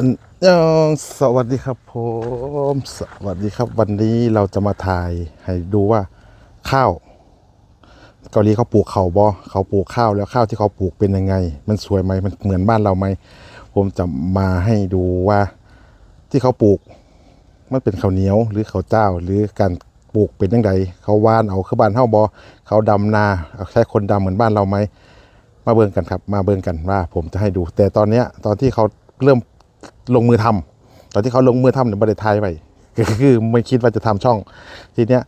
อันยองสวัสดีครับผมสวัสดีครับ วันนี้เราจะมาถ่ายให้ดูว่าข้าว เกาหลีเขาปลูกเขาบ่เขาปลูกข้าวแล้วข้าวที่เขาปลูกเป็นยังไง มันสวยไหมมันเหมือนบ้านเราไหมผมจะมาให้ดูว่าที่เขาปลูก มันเป็นข้าวเหนียวหรือข้าวเจ้า หรือการปลูกเป็นยังไงเขาว่านเอาคือบ้านเฮาบ่เขาดำนาเอาใช้คนดำเหมือนบ้านเราไหมมาเบิ่งกันครับ มาเบิ่งกันว่า ผมจะให้ดู แต่ตอนเนี้ยตอนที่เขาเริ่ม ลงมือทำตอนที่เขาลงมือทำเนี่ยบริไทยไปคือไม่คิดว่าจะทำช่อง ทีเนี้ย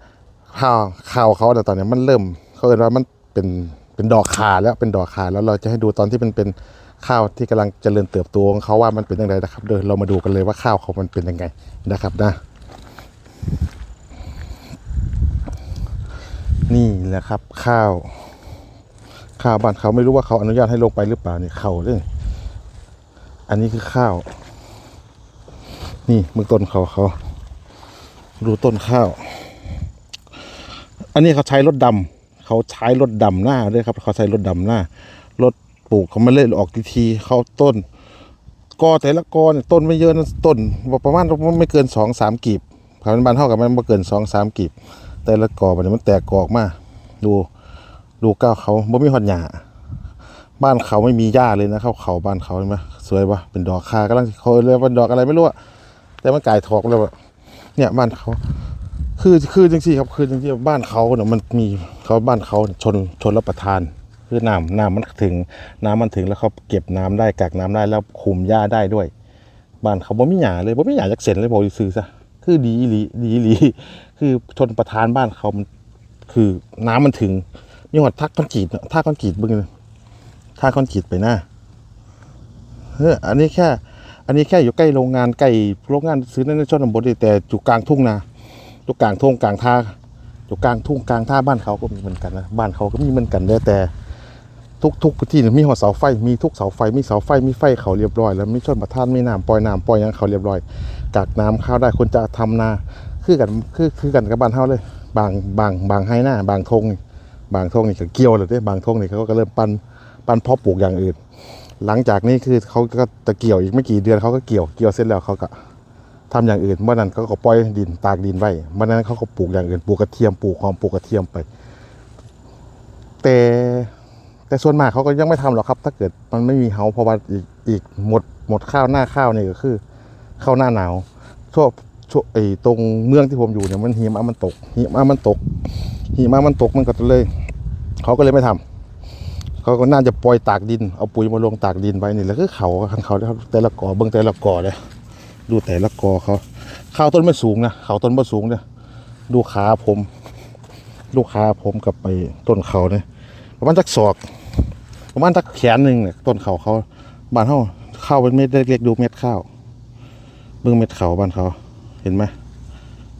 ข่าวข่าวเขาแต่ตอนเนี้ยมันเริ่มเขาเรียว่ามันเป็นเป็นดอกขาแล้วเป็นดอกขาแล้วเราจะให้ดูตอนที่มันเป็นข้าวที่กำลังเจริญเติบโตของเขาว่ามันเป็นยังไงนะครับเดี๋ยวเรามาดูกันเลยว่าข้าวเขามันเป็นยังไงนะครับนะ นี่แหละครับข้าว ข้าวบ้านเขาไม่รู้ว่าเขาอนุญาตให้ลงไปหรือเปล่านี่เขาเลยอันนี้คือข้าว นี่มือต้นเขาเขาดูต้นข้าว อันนี้เขาใช้รถดำเขาใช้รถดำหน้าด้วยครับ เขาใช้รถดำหน้ารถปลูกเขาไม่เล่นออกทีทีเขาต้นกอแต่ละกอเนี่ยต้นไม่เยอะนะต้นประมาณไม่เกินสองสามกีบพันบ้านเท่ากับมันไม่เกินสองสามกีบ แต่ละกอมันมันแตกกอกมาดูดูก้าวเขาบ่มีหอดหญ้าบ้านเขาไม่มีหญ้าเลยนะเขาเขาบ้านเขาเห็นไหมสวยปะเป็นดอกคากำลังเขาเรียกว่าดอกอะไรไม่รู้อะ แต่มันกลายทอกแล้วอะเนี่ยบ้านเขา คือคือจริงๆครับคือจริงๆบ้านเขาเนี่ยมันมีเขาบ้านเขาชนชนรับประทาน คือน้ำน้ำมันถึง น้ำมันถึงแล้วเขาเก็บน้ำได้กักน้ำได้แล้วคุมหญ้าได้ด้วย บ้านเขาบ่มีหญ้าเลยบ่มีหญ้าจักเส้นเลยบอกซื้อซะคือดีหลีดีหลีคือชนประทานบ้านเขามันคือน้ำมันถึงมีหอดทักคอนกรีตท่าคอนกรีตเบึงท่าคอนกรีตไปหน้าเฮ้ออันนี้แค่ อันนี้แค่อยู่ใกล้โรงงานใกล้โรงงานซื้อในชนบทแต่อยู่กลางทุ่งนาอยู่กลางทุ่งกลางท่าอยู่กลางทุ่งกลางท่าบ้านเขาก็มีเหมือนกันนะบ้านเขาก็มีเหมือนกันแต่ทุกทุกที่เนี่ยมีหัวเสาไฟมีทุกเสาไฟมีเสาไฟมีไฟเขาเรียบร้อย แล้วมีชนประทานมีน้ำปล่อยน้ำปล่อยยังเขาเรียบร้อยกักน้ำเข้าวได้คนจะทำนาคือกันคือคือกันกับบ้านเฮาเลย บางบางบางให้หน้า บางทงบางทงนี่ก็เกี่ยวเลยเด้บางทงนี่เขาก็เริ่มปันปันเพาะปลูกอย่างอื่น หลังจากนี้คือเขาก็จะเกี่ยวอีกไม่กี่เดือนเขาก็เกี่ยวเกี่ยวเสร็จแล้วเขาก็ทำอย่างอื่นเมื่อนั้นเขาก็ปล่อยดินตากดินไว้เมื่อนั้นเขาก็ปลูกอย่างอื่นปลูกกระเทียมปลูกหอมปลูกกระเทียมไป แต่แต่ส่วนมากเขาก็ยังไม่ทำหรอกครับ ถ้าเกิดมันไม่มีเฮาเพราะว่าอีกอีกหมดหมดข้าวหน้าข้าวนี่ก็คือข้าวหน้าหนาวช่วงช่วงไอ้ตรงเมืองที่ผมอยู่เนี่ยมันหิมะมันตกหิมะมันตกหิมะมันตกมันก็เลยเขาก็เลยไม่ทำ เขาก็น่าจะปล่อยตากดิน เอาปุ๋ยมาลงตากดินไว้นี่แล้วคือเขาข้างเขานะครับแต่ละกอเบิ่งแต่ละกอเลยดูแต่ละกอเขาข้าวต้นไม่สูงนะเขาต้นไม่สูงเนี่ยดูขาผมดูขาผมกับไปต้นเขาเนี่ยประมาณจักศอกประมาณจักแขนหนึ่งเนี่ยต้นเขาเขาบานเขาข้าวเป็นเม็ดเล็กๆดูเม็ดข้าวเบิ่งเม็ดเขาบานเขาเห็นไหม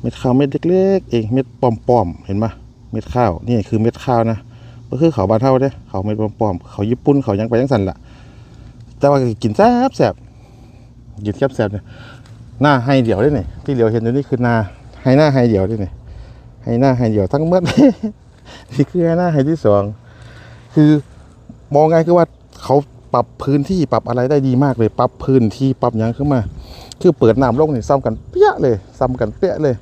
เม็ดข้าวเม็ดเล็กๆเองเม็ดป้อมๆเห็นปะเม็ดข้าวนี่คือเม็ดข้าวนะ ก็คือเขาวบานเท่าเด้เขาเม็ดป้อมๆเขาญี่ปุ่นเขายังไปยังสันละแต่ว่ากินแซ่บแซ่บกินแซ่บแซ่บเนี่ยหน้าให้เดี่ยวได้เนี่ยที่เหลียวเห็นอยู่นี่คือหน้าให้หน้าให้เดี่ยวได้เนี่ยให้หน้าให้เดี่ยวทั้งเมื่อนี่คือให้หน้าให้ที่สองคือมองไงคือว่าเขาปรับพื้นที่ปรับอะไรได้ดีมากเลย ปรับพื้นที่ปรับยังขึ้นมา คือเปิดน้ำลงนี่ซ้ำกันเปี้ยเลยซ้ำกันเปี้ยเลย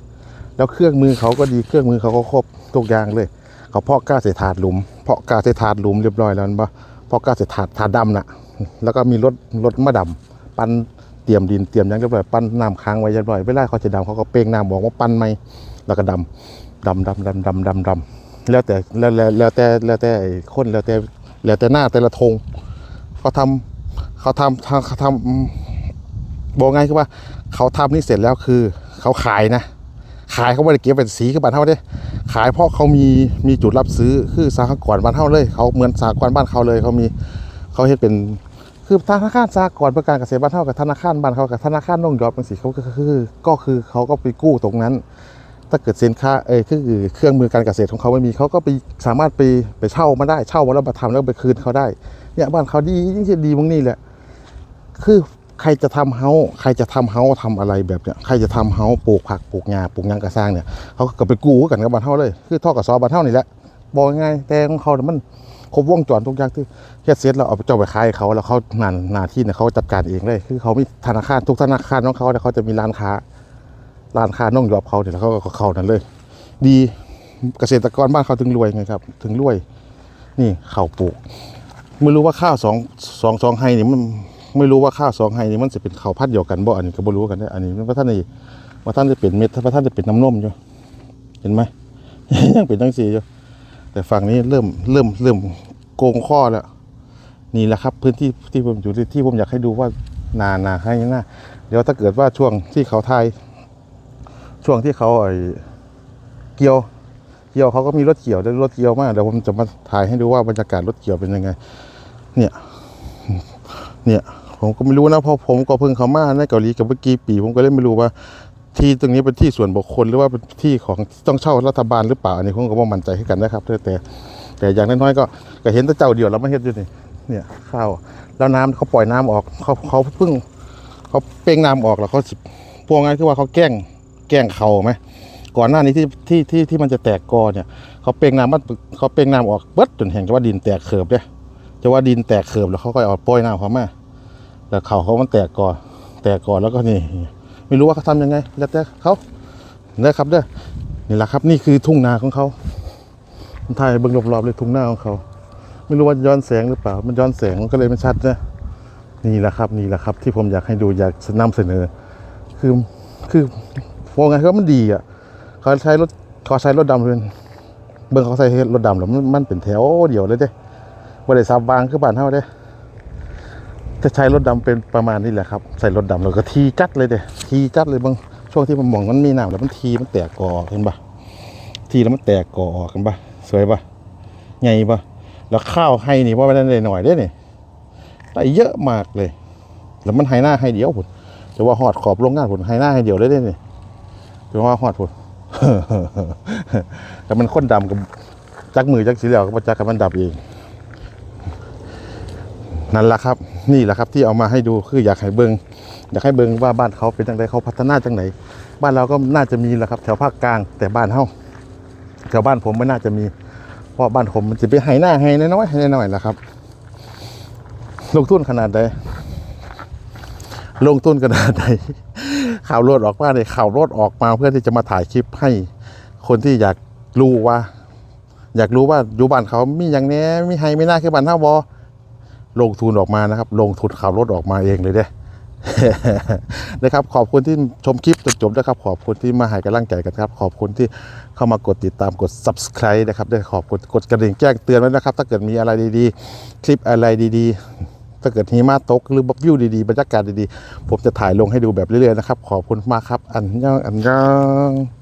แล้วเครื่องมือเขาก็ดีเครื่องมือเขาก็ครบทุกอย่างเลย เขาเพาะกล้าใส่ถาดหลุม เพาะกล้าใส่ถาดหลุมเรียบร้อยแล้วนั่ะเพาะกล้าใส่ถาดถาดดำน่ะ แล้วก็มีรถรถมาดำปั้นเตรียมดินเตรียมยังเรียบร้อยปั้นน้ำค้างไว้เรียบร้อยเวลาเขาจะดำเขาก็เป้งน้ำบอกว่าปั้นไหมแล้วก็ดำดำดำดำดำดำดำแล้วแต่แล้วแล้วแต่แล้วแต่ไอ้คนแล้วแต่แล้วแต่หน้าแต่ละธงเขาทำเขาทำทำเขาทำบอกไงคือว่า เขาทำนี่เสร็จแล้วคือ เขาขายนะ ขายเขาไม่ได้เก็บเป็นสีคือบ้านเท่าเด้ขายเพราะเขามีมีจุดรับซื้อคือสหกรบ้านเท่าเลย เขาเหมือนสหกรบ้านเขาเลย เขามีเขาเฮ็ดเป็นคือธนาคารสหกรณ์เพื่อการเกษตรบ้านเท่ากับธนาคารบ้านเขากับธนาคารน้องยอดเป็นสีเขาก็คือก็คือเขาก็ไปกู้ตรงนั้น ถ้าเกิดสินค้าเอ้ยคือเครื่องมือการเกษตรของเขาไม่มีเขาก็ไปสามารถไปไปเช่ามาได้เช่ามาแล้วมาทำแล้วไปคืนเขาได้เนี่ยบ้านเขาดียิ่งจะดีมึงนี่แหละคือ ใครจะทำเฮาใครจะทำเฮาทำอะไรแบบเนี้ยใครจะทำเฮาปลูกผักปลูกหญ้าปลูกยังกระสร้างเนี่ยเขาก็ไปกู้กันกับบ้านเฮาเลย คือท่อกับซอบ้านเฮานี่แหละบอกง่ายแต่ของเขาเนี่ยมันครบวงจรทุกอย่างที่แค่เซ็ตเราเอาไปเจ้าไปขายให้เขาแล้วเขาหนาหน้าที่เนี่ยเขาจัดการเองเลย คือเขามีธนาคารทุกธนาคารของเขาเนี่ยเขาจะมีร้านค้าร้านค้าน้องยอบเขาเนี่ยแล้วเขาก็เข้านั่นเลย ดีเกษตรกรบ้านเขาถึงรวยไงครับ ถึงรวย นี่ข้าวปลูก ไม่รู้ว่าข้าวสองสองสองไฮนี่มัน ไม่รู้ว่าข้าวสองไฮนี่มันจะเป็นข้าวพัดเดียวกันบ่อันนี้ก็บ่รู้กันเด้อันนี้ว่าท่านนี่ว่าท่านจะเป็นเม็ดว่าท่านจะเป็นน้ำนมอยู่เห็นไหมยังเป็นทั้งสี่อยู่แต่ฝั่งนี้เริ่มเริ่มเริ่มโกงข้อแล้วนี่แหละครับ พื้นที่ที่ผมอยู่ที่ที่ผมอยากให้ดูว่านานาให้นาเดี๋ยวถ้าเกิดว่าช่วงที่เขาทายช่วงที่เขาไอ้เกี่ยวเกี่ยวเขาก็มีรถเกี่ยวด้วยรถเกี่ยวมากเดี๋ยวผมจะมาถ่ายให้ดูว่าบรรยากาศรถเกี่ยวเป็นยังไง เนี่ย เนี่ยผมก็ไม่รู้นะเพราะผมก็เพิ่งเข้ามาในเกาหลีกับเมื่อกี้ปี ผมก็เลยไม่รู้ว่า ที่ตรงนี้เป็นที่ส่วนบุคคลหรือว่าเป็นที่ของต้องเช่ารัฐบาลหรือเปล่าอันนี้ผมก็ไม่มั่นใจให้กันนะครับ แต่แต่อย่างน้อยๆก็ก็เห็นแต่เจ้าเดียวแล้วไม่เห็นอยู่นี่เนี่ยข้าวแล้วน้ำเขาปล่อยน้ำออกเขาเขาเพิ่งเขาเป้งน้ำออกแล้วเขาสิพวกไงคือว่าเขาแกล้งแกล้งเขาไหมก่อนหน้านี้ที่ที่ที่ที่มันจะแตกกอเนี่ยเขาเป่งน้ำมันเขาเป่งน้ำออกเบิดจนเห็นว่าดินแตกเขิบเนี่ย จะว่าดินแตกเขิบแล้วเขาก็เอาปล่อยน้ำเขามาแล้วเขาเขามันแตกกอแตกกอแล้วก็นี่ ไม่รู้ว่าเขาทำยังไงแล้วแต่เขาเนี่ยครับเด้อนี่แหละครับ นี่คือทุ่งนาของเขาถ่ายเบื้องรอบๆเลยทุ่งนาของเขา ไม่รู้ว่าย้อนแสงหรือเปล่า มันย้อนแสงมันก็เลยไม่ชัดนะนี่แหละครับนี่แหละครับ ที่ผมอยากให้ดูอยากนำเสนอ คือคือพวกไงเขามันดีอะเขาใช้รถเขาใช้รถดำเป็นเบิ่งเขาใช้รถดำแล้วมันมันเป็นแถวเดียวเลยเด้ บ่ได้ซับบางคือบ้านเฮาเด้จะใช้รถดำเป็นประมาณนี้แหละครับ ใส่รถดำแล้วก็ทีจัดเลยเด้ทีจัดเลยบางช่วงที่มันหมองมันมีน้ำแล้วมันทีมันแตกกออกเห็นปะทีแล้วมันแตกกอออกเห็นปะสวยปะใหญ่ปะแล้วข้าวให้นี่ว่าไม่ได้หน่อยเด้นี่ได้เยอะมากเลย แล้วมันให้หน้าให้เดียวผุนจะว่าหอดขอบโรงงานผุนให้หน้าให้เดียวเลยเด้นี่จะว่าหอดผุแต่มันข้นดำกับจักมือจักสีเหลวก็บ่จักกับมันดับเอง นั่นแหละครับ นี่แหละครับที่เอามาให้ดูคืออยากให้เบิงอยากให้เบิงว่าบ้านเขาเป็นจังไดเขาพัฒนาจังไหนบ้านเราก็น่าจะมีแหละครับ แถวภาคกลางแต่บ้านเฮาแถวบ้านผมไม่น่าจะมีเพราะบ้านผมมันจะไปให้หน้าให้น้อยๆให้น้อยๆแหละครับ ลงทุนขนาดใดลงทุนขนาดใดข่าวรถออกมาเลยข่าวรถออกมาเพื่อที่จะมาถ่ายคลิปให้คนที่อยากรู้ว่า อยากรู้ว่าอยู่บ้านเขามีอย่างแนี้มีไฮไม่น่าคือบ้านเท่าบอ ลงทุนออกมานะครับ ลงทุนข่าวรถออกมาเองเลยเด้นะครับขอบคุณที่ชมคลิปจนจบนะครับ ขอบคุณที่มาให้กำลังใจกันครับ ขอบคุณที่เข้ามากดติดตามกด subscribe นะครับได้ขอบคุณกดกระดิ่งแจ้งเตือนไว้นะครับ ถ้าเกิดมีอะไรดีๆ คลิปอะไรดีๆ ถ้าเกิดหิมะตกหรือวิวดีๆบรรยากาศดีๆ ผมจะถ่ายลงให้ดูแบบเรื่อยๆนะครับ ขอบคุณมากครับ อันยังอันยัง